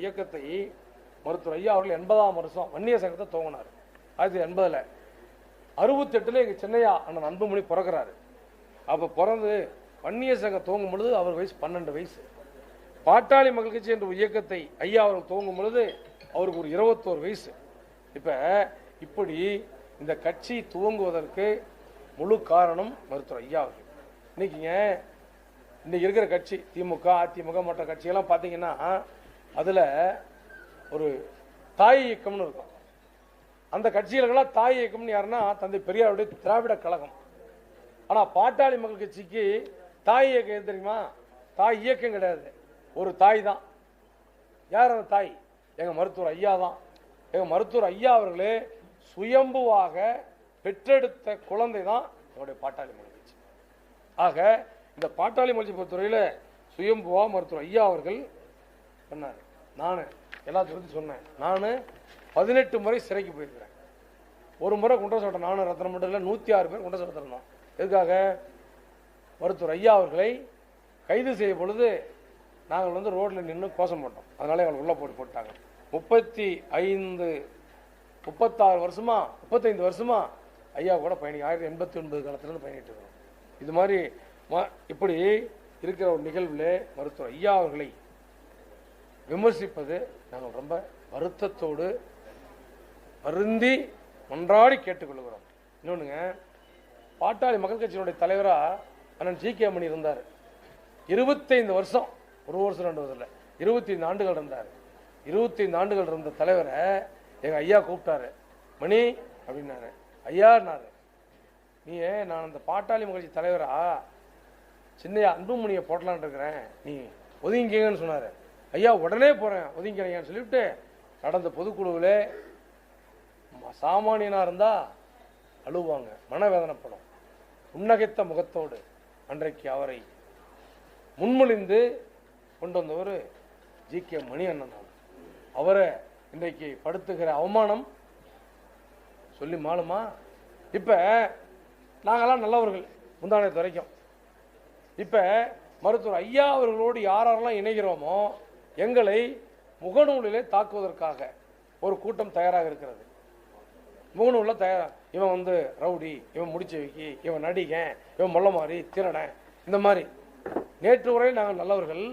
இயக்கத்தை மருத்துவர் ஐயா அவர்கள் எண்பதாம் வருஷம் வன்னிய சங்கத்தை துவங்கினார். ஆயிரத்தி எண்பதில் அறுபத்தெட்டில் எங்கள் சின்னையா அண்ணன் அன்புமணி பிறக்கிறாரு. அப்போ பிறந்து வன்னிய சங்கம் துவங்கும் பொழுது அவர் வயசு பன்னெண்டு வயசு. பாட்டாளி மக்கள் கட்சி என்ற இயக்கத்தை ஐயா அவர்கள் துவங்கும் பொழுது அவருக்கு ஒரு இருபத்தோரு வயசு. இப்போ இப்படி இந்த கட்சி துவங்குவதற்கு முழு காரணம் மருத்துவர் ஐயா அவர்கள். இன்னைக்குங்க இன்னைக்கு இருக்கிற கட்சி திமுக அதிமுக மற்ற கட்சியெல்லாம் பார்த்தீங்கன்னா அதில் ஒரு தாய் இயக்கம்னு இருக்கும். அந்த கட்சிகளுக்கெல்லாம் தாய் இயக்கம்னு யாருன்னா தந்தை பெரியாருடைய திராவிட கழகம். ஆனால் பாட்டாளி மக்கள் கட்சிக்கு தாய் இயக்கம் தெரியுமா? தாய் இயக்கம் கிடையாது. ஒரு தாய் தான். யார் அந்த தாய்? எங்கள் மருத்துவர் ஐயா தான். எங்கள் மருத்துவர் ஐயா அவர்களே சுயம்புவாக பெற்றெடுத்த குழந்தை தான் என்னுடைய பாட்டாளி மொழி கட்சி. ஆக இந்த பாட்டாளி மொழி பொறுத்தவரையில் சுயம்புவா மருத்துவர் ஐயா அவர்கள் பண்ணார். நான் எல்லாத்தையும் சொன்னேன். நான் பதினெட்டு முறை சிறைக்கு போயிருக்கிறேன். ஒரு முறை குண்டசோட்டம் சாட்டம் நானும் ரத்தன மண்டலில் நூற்றி ஆறு பேர் குண்டசோட்டம் சாட்டிருந்தோம் எதுக்காக? மருத்துவர் ஐயா அவர்களை கைது செய்ய பொழுது நாங்கள் வந்து ரோட்டில் நின்று கோஷம் போட்டோம். அதனால எங்களை உள்ளே போட்டு போட்டாங்க. முப்பத்தி ஐந்து முப்பத்தாறு வருஷமா முப்பத்தைந்து வருஷமா ஐயா கூட பயணி ஆயிரத்தி எண்பத்தி ஒன்பது காலத்துலேருந்து பயணிட்டு இருக்கிறோம். இது மாதிரி இப்படி இருக்கிற ஒரு நிகழ்வில் மருத்துவர் ஐயா அவர்களை விமர்சிப்பது நாங்கள் ரொம்ப வருத்தத்தோடு வருந்தி ஒன்றாடி கேட்டுக்கொள்கிறோம். இன்னொன்றுங்க பாட்டாளி மக்கள் கட்சியினுடைய தலைவராக அண்ணன் ஜி கே மணி இருந்தார். இருபத்தைந்து வருஷம் ஒரு வருஷம் ரெண்டு வருஷம் இல்லை இருபத்தைந்து ஆண்டுகள் இருந்தார். இருபத்தைந்து ஆண்டுகள் இருந்த தலைவரை எங்கள் ஐயா கூப்பிட்டாரு. மணி அப்படின்னாரு. ஐயான்னாரு நீ நான் அந்த பாட்டாளி மக்கள் கட்சி தலைவரா? சின்னையா அன்புமணியை போட்டலான்னு இருக்கிறேன். நீ ஒதுங்கிங்கன்னு சொன்னார். ஐயா உடனே போகிறேன் ஒதுங்கிக்கிறீங்கன்னு சொல்லிவிட்டு நடந்த பொதுக்குழுவில் சாமானியனாக இருந்தால் அழுவாங்க மனவேதனைப்படும். புன்னகைத்த முகத்தோடு அன்றைக்கு அவரை முன்மொழிந்து கொண்டு வந்தவர் ஜி. கே. மணி அண்ணன் அவரை இன்றைக்கு படுத்துகிற அவமானம் சொல்லி மாலுமா? இப்போ நாங்கள்லாம் நல்லவர்கள் முந்தானத்து வரைக்கும். இப்போ மருத்துவர் ஐயா அவர்களோடு யார் யாரெல்லாம் இணைகிறோமோ எங்களை முகநூலிலே தாக்குவதற்காக ஒரு கூட்டம் தயாராக இருக்கிறது. முகநூலில் தயாராக இவன் வந்து ரவுடி இவன் முடிச்சு வைக்கி இவன் நடிகன் இவன் மொல்ல மாதிரி திருடன் இந்த மாதிரி நேற்று வரை நாங்கள் நல்லவர்கள்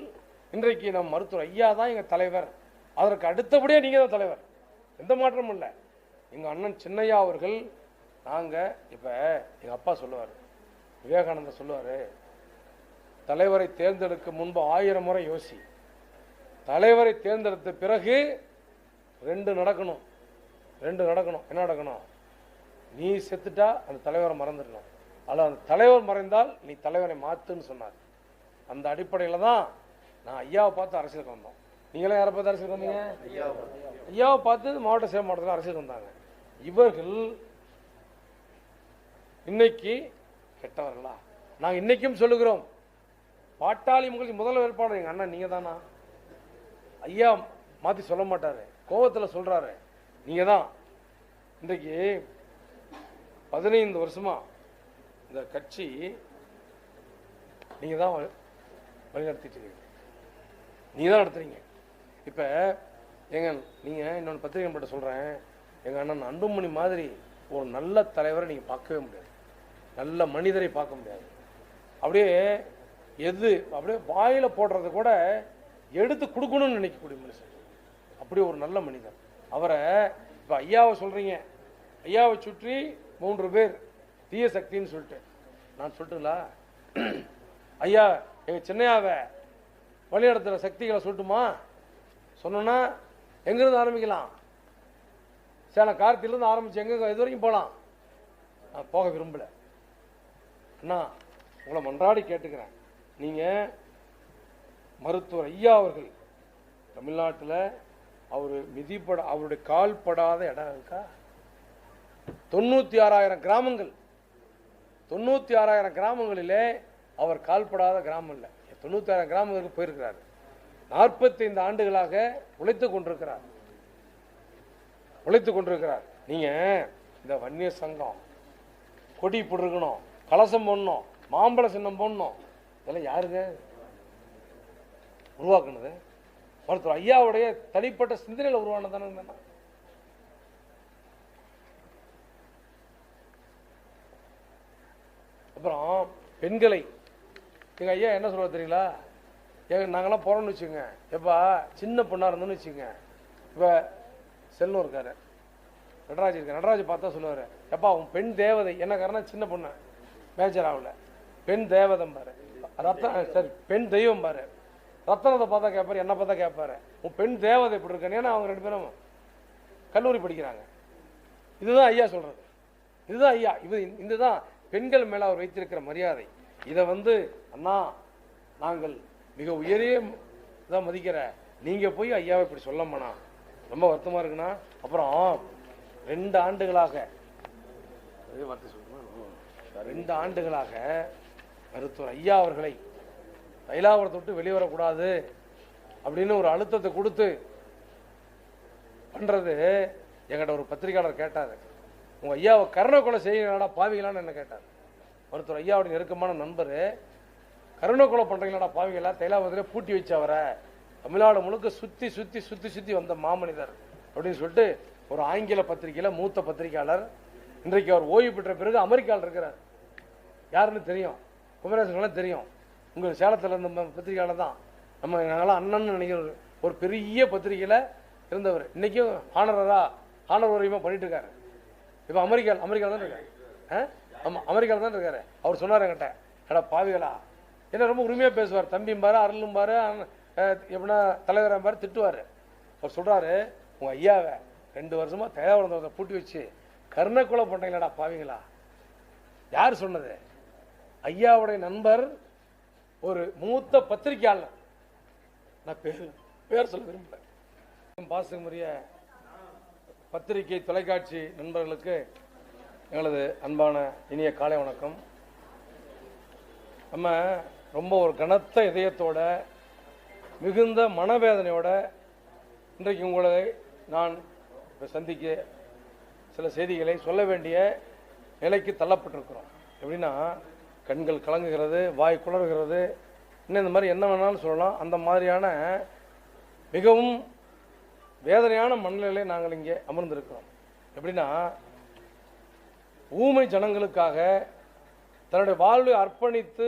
இன்றைக்கு நம் மருத்துவர் ஐயா தான் எங்கள் தலைவர். அதற்கு அடுத்தபடியே நீங்கள் தான் தலைவர். எந்த மாற்றமும் இல்லை. எங்கள் அண்ணன் சின்னையா அவர்கள் நாங்கள் இப்போ எங்கள் அப்பா சொல்லுவார் விவேகானந்தர் சொல்லுவார் தலைவரை தேர்ந்தெடுக்க முன்பு ஆயிரம் முறை யோசி. தலைவரை தேர்ந்தெடுத்த பிறகு ரெண்டு நடக்கணும். ரெண்டு நடக்கணும். என்ன நடக்கணும்? நீ செத்துட்டா அந்த தலைவரை மறந்துடணும். அல்ல அந்த தலைவர் மறைந்தால் நீ தலைவரை மாற்றுன்னு சொன்னார். அந்த அடிப்படையில் தான் நான் ஐயாவை பார்த்து அரசியலுக்கு வந்தோம். நீங்களாம் யாரை பார்த்து அரசியலுக்கு வந்தீங்க? ஐயாவை பார்த்து மாவட்ட சேவை மாவட்டத்தில் அரசியலுக்கு வந்தாங்க. இவர்கள் இன்னைக்கு கெட்டவர்களா? நாங்கள் இன்னைக்கும் சொல்லுகிறோம். பாட்டாளி மக்கள் முதல் வேட்பாளர் எங்கள் அண்ணன் நீங்கள் தானா ஐயா மாற்றி சொல்ல மாட்டாரு. கோவத்தில் சொல்கிறாரு நீங்கள் தான். இன்றைக்கு பதினைந்து வருஷமா இந்த கட்சி நீங்கள் தான் வழிநடத்திட்டு இருக்கீங்க. நீங்கள் தான் நடத்துறீங்க. இப்போ எங்க நீங்கள் இன்னொன்று பத்திரிகை மட்டும் சொல்கிறேன் எங்கள் அண்ணன் அன்புமணி மாதிரி ஒரு நல்ல தலைவரை நீங்கள் பார்க்கவே முடியாது. நல்ல மனிதரை பார்க்க முடியாது. அப்படியே எது அப்படியே வாயில் போடுறது கூட எடுத்து கொடுக்கணும்னு நினைக்கக்கூடிய மனுஷன். அப்படி ஒரு நல்ல மனிதர் அவரை இப்போ ஐயாவை சொல்கிறீங்க ஐயாவை சுற்றி மூன்று பேர். தீய சக்தின்னு சொல்லிட்டு. நான் சொல்லட்டுங்களா ஐயா எங்கள் சின்னையாவை வழிநடத்துகிற சக்திகளை சொல்லட்டுமா? சொன்னோன்னா எங்கேருந்து ஆரம்பிக்கலாம்? சேலம் கார்த்திலேருந்து ஆரம்பித்து எங்கே இது வரைக்கும் போகலாம். நான் போக விரும்பலை. அண்ணா உங்களை மன்றாடி கேட்டுக்கிறேன். நீங்கள் மருத்துவர் ஐயா அவர்கள். தமிழ்நாட்டில் அவர் மிதிப்பட அவருடைய கால் படாத இடம் இருக்கா? தொண்ணூற்றி ஆறாயிரம் கிராமங்கள். தொண்ணூற்றி ஆறாயிரம் கிராமங்களிலே அவர் கால்படாத கிராமம் இல்லை. தொண்ணூற்றி ஆறாயிரம் கிராமங்களுக்கு போயிருக்கிறார். நாற்பத்தைந்து ஆண்டுகளாக உழைத்து கொண்டிருக்கிறார். உழைத்து கொண்டிருக்கிறார். நீங்கள் இந்த வன்னிய சங்கம் கொடி போட்டிருக்கணும் கலசம் போடணும் மாம்பழ சின்னம் போடணும். இதெல்லாம் யாருங்க? உருவாக்குனது. மருத்துவர் ஐயாவுடைய தனிப்பட்ட சிந்தனையில் உருவானதான தானே அப்புறம் பெண்களை. எங்கள் ஐயா என்ன சொல்லுவார் தெரியுங்களா? எங்க நாங்களாம் போகிறோம்னு வச்சுங்க எப்பா சின்ன பொண்ணாக இருந்தோன்னு வச்சுங்க இப்போ செல்லும் இருக்காரு. நடராஜ் இருக்கார். நடராஜ் பார்த்தா சொல்லுவார் எப்பா உன் பெண் தேவதை. என்ன காரணம் சின்ன பொண்ணு. மேஜர் ஆகல. பெண் தேவதம் பாரு ரத்தன சரி பெண் தெய்வம் பாரு ரத்தனத்தை பார்த்தா கேட்பாரு என்ன பார்த்தா கேட்பாரு உன் பெண் தேவதை இப்படி இருக்கான்னு. ஏன்னா அவங்க ரெண்டு பேரும் கல்லூரி படிக்கிறாங்க. இதுதான் ஐயா சொல்றது. இதுதான் ஐயா. இது இதுதான் பெண்கள் மேல அவர் வைத்திருக்கிற மரியாதை. இதை வந்து அண்ணா நாங்கள் மிக உயரிய இதாக மதிக்கிற. நீங்க போய் ஐயாவை இப்படி சொல்லமாண்ணா ரொம்ப வருத்தமா இருக்குண்ணா. அப்புறம் ரெண்டு ஆண்டுகளாக ரெண்டு ஆண்டுகளாக மருத்துவர் ஐயா அவர்களை தைலாவரத்தை விட்டு வெளிவரக்கூடாது அப்படின்னு ஒரு அழுத்தத்தை கொடுத்து பண்ணுறது எங்கிட்ட ஒரு பத்திரிக்கையாளர் கேட்டார். உங்கள் ஐயாவை கருணை கொலை செய்யலடா பாவிகளான்னு என்ன கேட்டார். ஒருத்தர் ஐயாவுடைய நெருக்கமான நண்பர் கருணை கொலை பண்றீங்களாடா பாவிகளா தைலாவரத்திலே பூட்டி வச்சு அவரை தமிழ்நாடு முழுக்க சுற்றி சுற்றி சுற்றி சுற்றி வந்த மாமனிதர் அப்படின்னு சொல்லிட்டு ஒரு ஆங்கில பத்திரிகையில் மூத்த பத்திரிகையாளர் இன்றைக்கு அவர் ஓய்வு பெற்ற பிறகு அமெரிக்காவில் இருக்கிறார். யாருன்னு தெரியும்? குமரேசன்லாம் தெரியும். உங்கள் சேலத்தில் இருந்த பத்திரிகையாளர் தான். நம்ம நாங்களாம் அண்ணன் நினைக்கிற ஒரு- பெரிய பத்திரிகையில் இருந்தவர். இன்றைக்கும் ஆனரராக ஹானர் வரையுமா பண்ணிட்டு இருக்காரு. இப்போ அமெரிக்காவில் அமெரிக்காவில் தான் இருக்காரு. ஆ? ஆமாம் அமெரிக்காவில் தான் இருக்காரு. அவர் சொன்னார் என்கிட்ட எடா பாவிகளா. என்ன ரொம்ப உரிமையாக பேசுவார். தம்பிம்பாரு அருளும்பார் எப்படின்னா தலைவரம்பார் திட்டுவார். அவர் சொல்கிறாரு உங்கள் ஐயாவை ரெண்டு வருஷமாக தயாவரத்தை பூட்டி வச்சு கருணை கொலை பண்ணுறீங்களாடா பாவிங்களா யார் சொன்னது? ஐயாவுடைய நண்பர் ஒரு மூத்த பத்திரிகையாளர். நான் பேர் பேர் சொல்ல விரும்பல. பாசமுரிய பத்திரிகை தொலைக்காட்சி நண்பர்களுக்கு எங்களது அன்பான இனிய காலை வணக்கம். நம்ம ரொம்ப ஒரு கனத்த இதயத்தோட மிகுந்த மனவேதனையோட இன்றைக்கு உங்களை நான் இப்போ சந்திக்க சில செய்திகளை சொல்ல வேண்டிய நிலைக்கு தள்ளப்பட்டிருக்கிறோம். எப்படின்னா கண்கள் கலங்குகிறது வாய் குளறுகிறது. இன்னும் இந்த மாதிரி என்ன வேணாலும் சொல்லலாம். அந்த மாதிரியான மிகவும் வேதனையான மனநிலை நாங்கள் இங்கே அமர்ந்திருக்கிறோம். எப்படின்னா ஊமை ஜனங்களுக்காக தன்னுடைய வாழ்வை அர்ப்பணித்து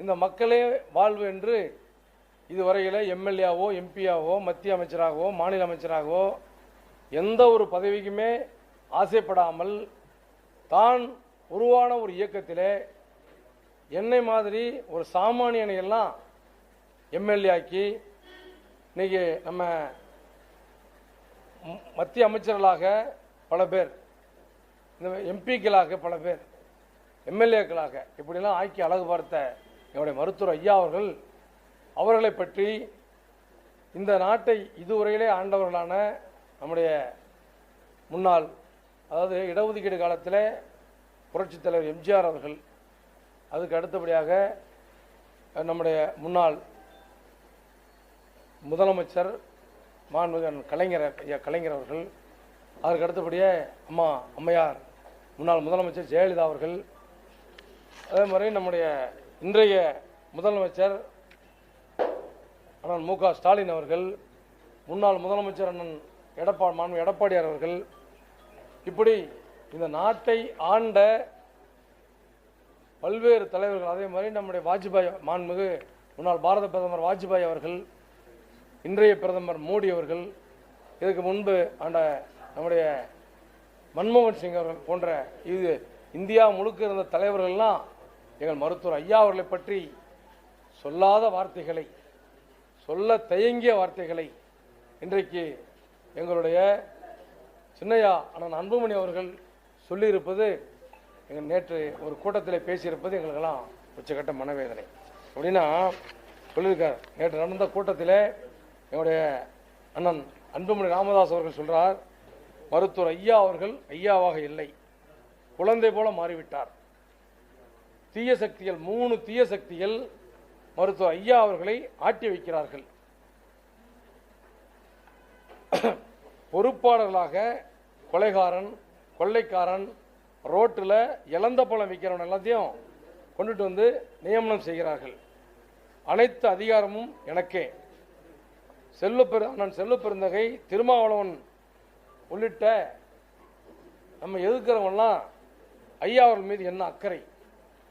இந்த மக்களே வாழ்வு என்று இதுவரையில் எம்எல்ஏவோ எம்பியாவோ மத்திய அமைச்சராகவோ மாநில அமைச்சராகவோ எந்த ஒரு பதவிக்குமே ஆசைப்படாமல் தான் உருவான ஒரு இயக்கத்தில் என்னை மாதிரி ஒரு சாமானியனை எல்லாம் எம்எல்ஏ ஆக்கி இன்னைக்கு நம்ம மத்திய அமைச்சர்களாக பல பேர் இந்த எம்பிக்களாக பல பேர் எம்எல்ஏக்களாக இப்படிலாம் ஆக்கி அழகு பார்த்த என்னுடைய மருத்துவர் ஐயா அவர்கள் அவர்களை பற்றி இந்த நாட்டை இதுவரையிலே ஆண்டவர்களான நம்முடைய முன்னாள் அதாவது இடஒதுக்கீடு காலத்தில் புரட்சித் தலைவர் எம்ஜிஆர் அவர்கள் அதுக்கு அடுத்தபடியாக நம்முடைய முன்னாள் முதலமைச்சர் மாண்புகன் கலைஞர் ஐயா கலைஞர் அவர்கள் அதற்கு அடுத்தபடியே அம்மா அம்மையார் முன்னாள் முதலமைச்சர் ஜெயலலிதா அவர்கள் அதே மாதிரி நம்முடைய இன்றைய முதலமைச்சர் அண்ணன் மு க ஸ்டாலின் அவர்கள் முன்னாள் முதலமைச்சர் அண்ணன் எடப்பா மாண்பு எடப்பாடியார் அவர்கள் இப்படி இந்த நாட்டை ஆண்ட பல்வேறு தலைவர்கள் அதே மாதிரி நம்முடைய வாஜ்பாய் மாண்புமிகு முன்னாள் பாரத பிரதமர் வாஜ்பாய் அவர்கள் இன்றைய பிரதமர் மோடி அவர்கள் இதுக்கு முன்பு ஆண்ட நம்முடைய மன்மோகன் சிங் அவர்கள் போன்ற இது இந்தியா முழுக்க இருந்த தலைவர்கள்லாம் எங்கள் மருத்துவர் ஐயா அவர்களை பற்றி சொல்லாத வார்த்தைகளை சொல்ல தயங்கிய வார்த்தைகளை இன்றைக்கு எங்களுடைய சின்னையா அண்ணன் அன்புமணி அவர்கள் சொல்லியிருப்பது எங்கள் நேற்று ஒரு கூட்டத்தில் பேசியிருப்பது எங்களுக்கெல்லாம் உச்சக்கட்ட மனவேதனை. அப்படின்னா சொல்லியிருக்கார். நேற்று நடந்த கூட்டத்தில் என்னுடைய அண்ணன் அன்புமணி ராமதாஸ் அவர்கள் சொல்கிறார் மருத்துவர் ஐயா அவர்கள் ஐயாவாக இல்லை. குழந்தை போல மாறிவிட்டார். தீய சக்திகள் மூணு தீய சக்திகள் மருத்துவர் ஐயா அவர்களை ஆட்டி வைக்கிறார்கள். பொறுப்பாளர்களாக கொலைகாரன் கொள்ளைக்காரன் ரோட்டில் இழந்த பழம் விற்கிறவன் எல்லாத்தையும் கொண்டுட்டு வந்து நியமனம் செய்கிறார்கள். அனைத்து அதிகாரமும் எனக்கே. செல்வப்பெரு அண்ணன் செல்வப்பெருந்தகை திருமாவளவன் உள்ளிட்ட நம்ம எதிர்க்கிறவங்கலாம் ஐயா அவர்கள் மீது என்ன அக்கறை?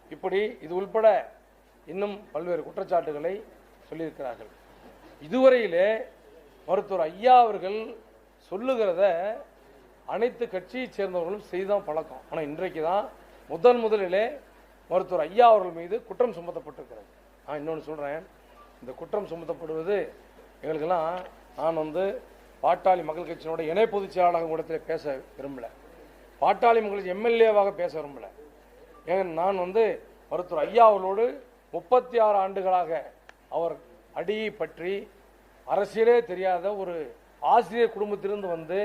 இப்படி இது உள்பட இன்னும் பல்வேறு குற்றச்சாட்டுகளை சொல்லியிருக்கிறார்கள். இதுவரையிலே மருத்துவர் ஐயா அவர்கள் சொல்லுகிறத அனைத்து கட்சியை சேர்ந்தவர்களும் செய்தான் பழக்கம். ஆனால் இன்றைக்கு தான் முதல் முதலிலே மருத்துவர் ஐயா அவர்கள் மீது குற்றம் சுமத்தப்பட்டிருக்கிறது. நான் இன்னொன்று சொல்கிறேன் இந்த குற்றம் சுமத்தப்படுவது எங்களுக்கெல்லாம் நான் வந்து பாட்டாளி மக்கள் கட்சியினோட இணை பொதுச் செயலாளர் கூடத்தில் பேச விரும்பல. பாட்டாளி மக்கள் கட்சி எம்எல்ஏவாக பேச விரும்பலை. ஏன் நான் வந்து மருத்துவர் ஐயா அவர்களோடு முப்பத்தி ஆறு ஆண்டுகளாக அவர் அடியை பற்றி அரசியலே தெரியாத ஒரு ஆசிரியர் குடும்பத்திலிருந்து வந்து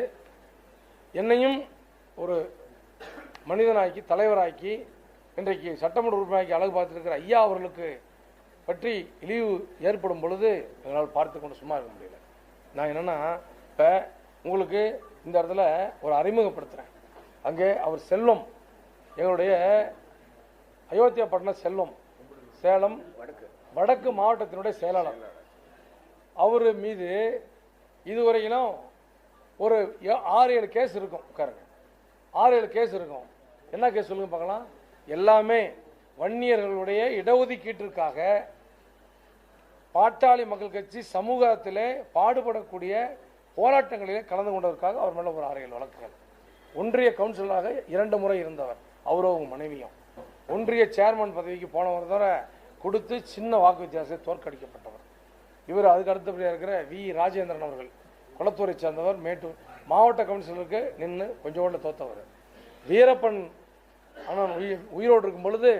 என்னையும் ஒரு மனிதனாக்கி தலைவராக்கி இன்றைக்கு சட்டமன்ற உறுப்பினராக்கி அழகு பார்த்துருக்கிற ஐயா அவர்களுக்கு பற்றி இழிவு ஏற்படும் பொழுது எங்களால் பார்த்து கொண்டு சும்மா இருக்க முடியல. நான் என்னன்னா இப்போ உங்களுக்கு இந்த இடத்துல ஒரு அறிமுகப்படுத்துகிறேன் அங்கே அவர் செல்வம் எங்களுடைய அயோத்தியா பட்டணம் செல்வம் சேலம் வடக்கு மாவட்டத்தினுடைய செயலாளர். அவர் மீது இதுவரையிலும் ஒரு ஏ- ஆறு ஏழு கேஸ் இருக்கும். உட்காருங்க. ஆறு ஏழு கேஸ் இருக்கும். என்ன கேஸ் சொல்லுங்க பார்க்கலாம்? எல்லாமே வன்னியர்களுடைய இடஒதுக்கீட்டிற்காக பாட்டாளி மக்கள் கட்சி சமூகத்திலே பாடுபடக்கூடிய போராட்டங்களிலே கலந்து கொண்டதற்காக அவர் மேலே ஒரு ஆறு ஏழு வழக்குகள். ஒன்றிய கவுன்சிலராக இரண்டு முறை இருந்தவர் அவரோ மனைவியும். ஒன்றிய சேர்மன் பதவிக்கு போனவர் தவிர கொடுத்து சின்ன வாக்கு வித்தியாசத்தை தோற்கடிக்கப்பட்டவர். இவர் அதுக்கு அடுத்தபடியாக இருக்கிற வி. ராஜேந்திரன் அவர்கள். குளத்தூரை சேர்ந்தவர் மேட்டூர். மாவட்ட கவுன்சிலருக்கு நின்று கொஞ்சோண்டு தோத்தவர். வீரப்பன் அண்ணன் உயிர் உயிரோடு இருக்கும் பொழுது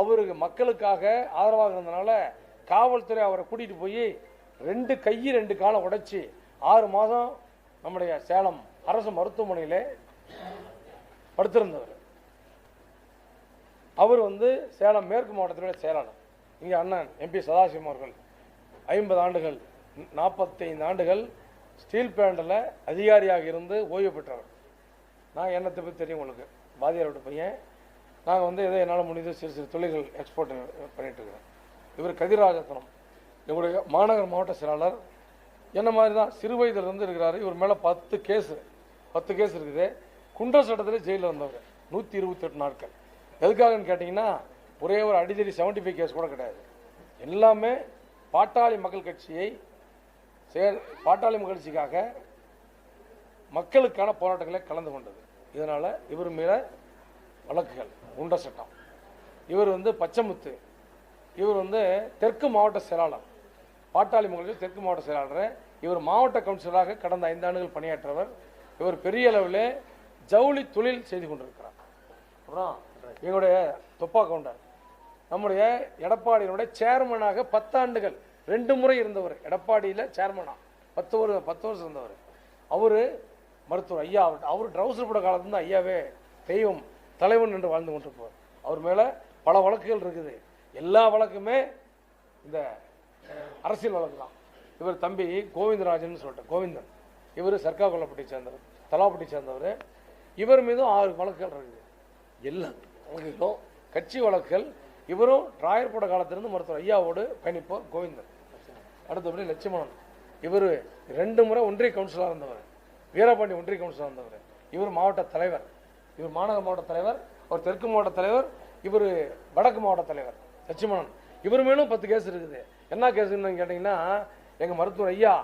அவருக்கு மக்களுக்காக ஆதரவாக இருந்தனால காவல்துறை அவரை கூட்டிகிட்டு போய் ரெண்டு கை ரெண்டு காலை உடைச்சி ஆறு மாதம் நம்முடைய சேலம் அரசு மருத்துவமனையில் படுத்திருந்தவர். அவர் வந்து சேலம் மேற்கு மாவட்டத்தினுடைய செயலாளர். இங்கே அண்ணன் எம்பி சதாசிவம் அவர்கள் ஐம்பது ஆண்டுகள் நாற்பத்தைந்து ஆண்டுகள் ஸ்டீல் பிளான்ட்டில் அதிகாரியாக இருந்து ஓய்வு பெற்றவர். நான் என்னத்தை பற்றி தெரியும் உங்களுக்கு? வாதியாரோட பையன். நாங்கள் வந்து எதோ என்னால் முடிஞ்ச சிறு சிறு தொழில்கள் எக்ஸ்போர்ட் பண்ணிட்டு இருக்கிறேன். இவர் கதிராஜத்தனம் எங்களுடைய மாநகர் மாவட்ட செயலாளர். என்ன மாதிரி தான் சிறு வயதிலிருந்து இருக்கிறாரு. இவர் மேலே பத்து கேஸு பத்து கேஸ் இருக்குது. குண்டர் சட்டத்தில் ஜெயிலில் இருந்தவர். நூற்றி இருபத்தெட்டு நாட்கள். எதுக்காகன்னு கேட்டிங்கன்னா ஒரே ஒரு அடிதடி செவன்ட்டி ஃபைவ் கேஸ் கூட கிடையாது. எல்லாமே பாட்டாளி மக்கள் கட்சியை செயல் பாட்டாளி மகிழ்ச்சிக்காக மக்களுக்கான போராட்டங்களை கலந்து கொண்டது. இதனால் இவர் மேலே வழக்குகள் குண்ட சட்டம். இவர் வந்து பச்சமுத்து இவர் வந்து தெற்கு மாவட்ட செயலாளர். பாட்டாளி மகளிர் தெற்கு மாவட்ட செயலாளர் இவர் மாவட்ட கவுன்சிலராக கடந்த ஐந்து ஆண்டுகள் பணியாற்றவர் இவர் பெரிய அளவில் ஜவுளி தொழில் செய்து கொண்டிருக்கிறார். அப்புறம் எங்களுடைய தொப்பா கவுண்டர். நம்முடைய எடப்பாடியினுடைய சேர்மனாக பத்தாண்டுகள் ரெண்டு முறை இருந்தவர். எடப்பாடியில் சேர்மனா பத்து ஒரு பத்து வருஷம் இருந்தவர். அவர் மருத்துவர் ஐயா அவர் அவர் ட்ரௌசர் போட காலத்துல தான் ஐயாவே தெய்வம் தலைவன் என்று வாழ்ந்து கொண்டிருப்பார். அவர் மேலே பல வழக்குகள் இருக்குது. எல்லா வழக்குமே இந்த அரசியல் வழக்கு தான். இவர் தம்பி கோவிந்தராஜன் சொல்லிட்டு கோவிந்தன். இவர் சர்க்கா கொல்லப்பட்டி சேர்ந்தவர் தலாப்பட்டி சேர்ந்தவர். இவர் மீதும் ஆறு வழக்குகள் இருக்குது. எல்லா வழக்குகளும் கட்சி வழக்குகள். இவரும் டிராயர் போட காலத்திலிருந்து மருத்துவர் ஐயாவோடு பயணிப்போர் கோவிந்தன். அடுத்தபடி லட்சுமணன். இவர் ரெண்டு முறை ஒன்றிய கவுன்சிலாக இருந்தவர். வீரபாண்டி ஒன்றிய கவுன்சிலாக இருந்தவர். இவர் மாவட்ட தலைவர். இவர் மாநகர மாவட்ட தலைவர் அவர் தெற்கு மாவட்ட தலைவர் இவர் வடக்கு மாவட்ட தலைவர் லட்சுமணன். இவர் மேலும் பத்து கேஸ் இருக்குது. என்ன கேஸுன்னு கேட்டிங்கன்னா எங்கள் மருத்துவர் ஐயா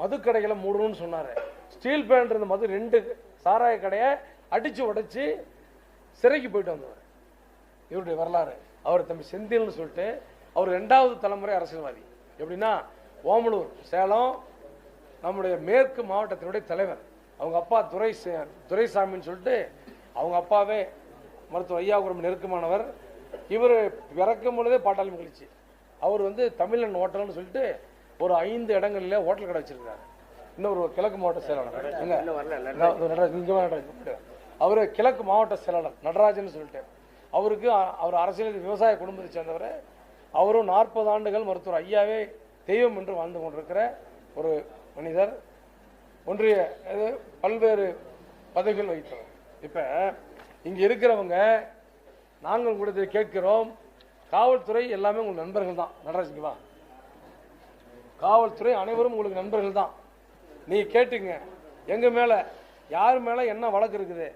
மதுக்கடைகளை மூடணும்னு சொன்னார். ஸ்டீல் பேண்ட் இருந்த மது ரெண்டு சாராய கடையை அடித்து உடைச்சி சிறைக்கு போயிட்டு வந்தவர். இவருடைய வரலாறு. அவர் தம்பி செந்தில்னு சொல்லிட்டு அவர் ரெண்டாவது தலைமுறை அரசியல்வாதி. எப்படின்னா ஓமலூர் சேலம் நம்முடைய மேற்கு மாவட்டத்தினுடைய தலைவர். அவங்க அப்பா துரை சே- துரைசாமின்னு சொல்லிட்டு அவங்க அப்பாவே மருத்துவர் ஐயா கூட நெருக்கமானவர். இவர் பிறக்கும் பொழுதே பாட்டாளி மகிழ்ச்சி அவர் வந்து தமிழன் ஹோட்டல்னு சொல்லிட்டு ஒரு ஐந்து இடங்களில் ஹோட்டல் கடை வச்சிருக்காரு. இன்னொரு கிழக்கு மாவட்ட செயலாளர். இங்க அவர் கிழக்கு மாவட்ட செயலாளர் நடராஜன் சொல்லிட்டு. அவருக்கு அவர் அரசியல் விவசாய குடும்பத்தை சேர்ந்தவர். அவரும் நாற்பது ஆண்டுகள் மருத்துவர் ஐயாவே தெய்வம் என்று வாழ்ந்து கொண்டிருக்கிற ஒரு மனிதர் ஒன்றிய இது பல்வேறு பதவிகள் வகித்தவர். இப்போ இங்கே இருக்கிறவங்க நாங்கள் கூட கேட்கிறோம். காவல்துறை எல்லாமே உங்கள் நண்பர்கள் தான். நடராஜ் காவல்துறை அனைவரும் உங்களுக்கு நண்பர்கள் தான். நீ கேட்டுங்க எங்கள் மேலே யார் மேலே என்ன வழக்கு இருக்குது?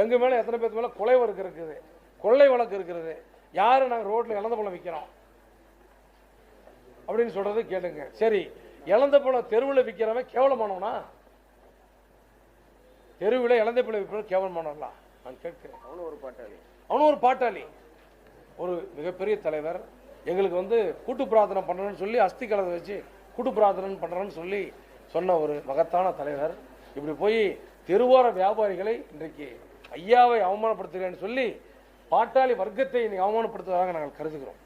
எங்கள் மேலே எத்தனை பேர்த்து மேலே கொலை வழக்கு இருக்குது? கொள்ளை வழக்கு இருக்கிறது யார் நாங்கள் ரோட்டில் இழந்த போல விற்கிறோம் அப்படின்னு சொல்றது கேளுங்க. சரி இழந்த பழம் தெருவில் விற்கிறவன் கேவலமானவனா? தெருவில் இழந்த பழம் விற்கிறவன் கேவலமானவங்களா நான் கேட்கிறேன். அவனும் ஒரு பாட்டாளி. அவனும் ஒரு பாட்டாளி. ஒரு மிகப்பெரிய தலைவர். எங்களுக்கு வந்து கூட்டு பிரார்த்தனை பண்ணுறேன்னு சொல்லி அஸ்தி கலதை வச்சு கூட்டு பிரார்த்தனை பண்ணுறேன்னு சொல்லி சொன்ன ஒரு மகத்தான தலைவர். இப்படி போய் தெருவோர வியாபாரிகளை இன்றைக்கு ஐயாவை அவமானப்படுத்துகிறேன்னு சொல்லி பாட்டாளி வர்க்கத்தை இன்னைக்கு அவமானப்படுத்துவதாக நாங்கள் கருதுகிறோம்.